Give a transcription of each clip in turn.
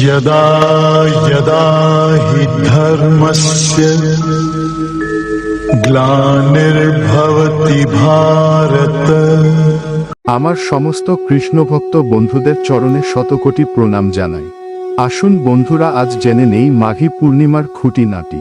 यदा यदा हि धर्मस्य ग्लानिर्भवति भारत আমার সমস্ত কৃষ্ণভক্ত বন্ধুদের চরণে শতকোটি প্রণাম জানাই আসুন বন্ধুরা আজ জেনে নেই মাঘী পূর্ণিমার খুঁটিনাটি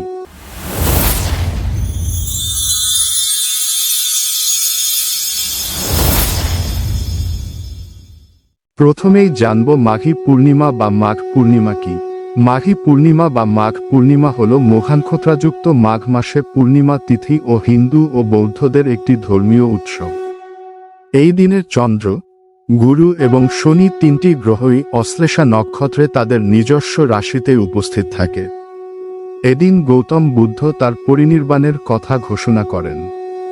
প্রথমেই জানব মাঘী পূর্ণিমা বা মাঘ পূর্ণিমা কি। মাঘী পূর্ণিমা বা মাঘ পূর্ণিমা হল মোহানক্ষত্রাযুক্ত মাঘ মাসে পূর্ণিমা তিথি ও হিন্দু ও বৌদ্ধদের একটি ধর্মীয় উৎসব। এই দিনের চন্দ্র, গুরু এবং শনি তিনটি গ্রহই অশ্লেষা নক্ষত্রে তাদের নিজস্ব রাশিতে উপস্থিত থাকে। এদিন গৌতম বুদ্ধ তার পরিনির্বাণের কথা ঘোষণা করেন।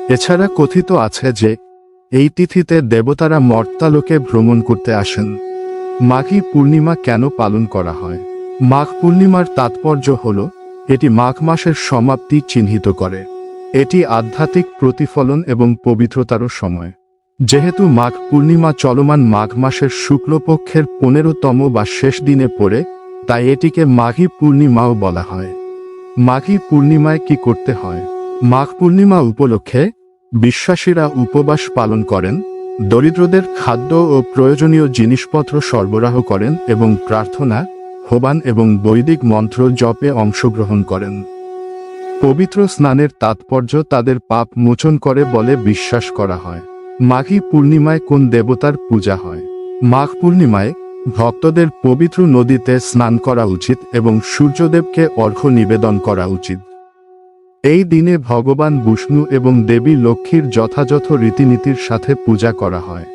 এছাড়া কথিত আছে যে এই তিথিতে দেবতারা মর্তালোকে ভ্রমণ করতে আসেন। মাঘী পূর্ণিমা কেন পালন করা হয়? মাঘ পূর্ণিমার তাৎপর্য হল, এটি মাঘ মাসের সমাপ্তি চিহ্নিত করে। এটি আধ্যাত্মিক প্রতিফলন এবং পবিত্রতারও সময়। যেহেতু মাঘ পূর্ণিমা চলমান মাঘ মাসের শুক্লপক্ষের পনেরোতম বা শেষ দিনে পড়ে, তাই এটিকে মাঘী পূর্ণিমাও বলা হয়। মাঘী পূর্ণিমায় কি করতে হয়? মাঘ পূর্ণিমা উপলক্ষে বিশ্বাসীরা উপবাস পালন করেন, দরিদ্রদের খাদ্য ও প্রয়োজনীয় জিনিসপত্র সরবরাহ করেন এবং প্রার্থনা, হোবান এবং বৈদিক মন্ত্র জপে অংশগ্রহণ করেন। পবিত্র স্নানের তাৎপর্য তাদের পাপ মোচন করে বলে বিশ্বাস করা হয়। মাঘী পূর্ণিমায় কোন দেবতার পূজা হয়? মাঘ পূর্ণিমায় ভক্তদের পবিত্র নদীতে স্নান করা উচিত এবং সূর্যদেবকে অর্ঘ্য নিবেদন করা উচিত। এই দিনে ভগবান বিষ্ণু এবং দেবী লক্ষ্মীর যথাযথ রীতিনীতির সাথে পূজা করা হয়।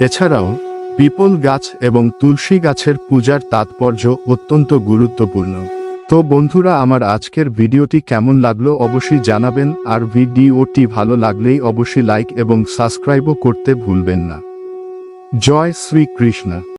এছাড়াও পিপল গাছ এবং তুলসী গাছের পূজার তাৎপর্য অত্যন্ত গুরুত্বপূর্ণ। তো বন্ধুরা, আমার আজকের ভিডিওটি কেমন লাগল অবশ্যই জানাবেন, আর ভিডিওটি ভালো লাগলেই অবশ্যই লাইক এবং সাবস্ক্রাইবও করতে ভুলবেন না। জয় শ্রীকৃষ্ণ।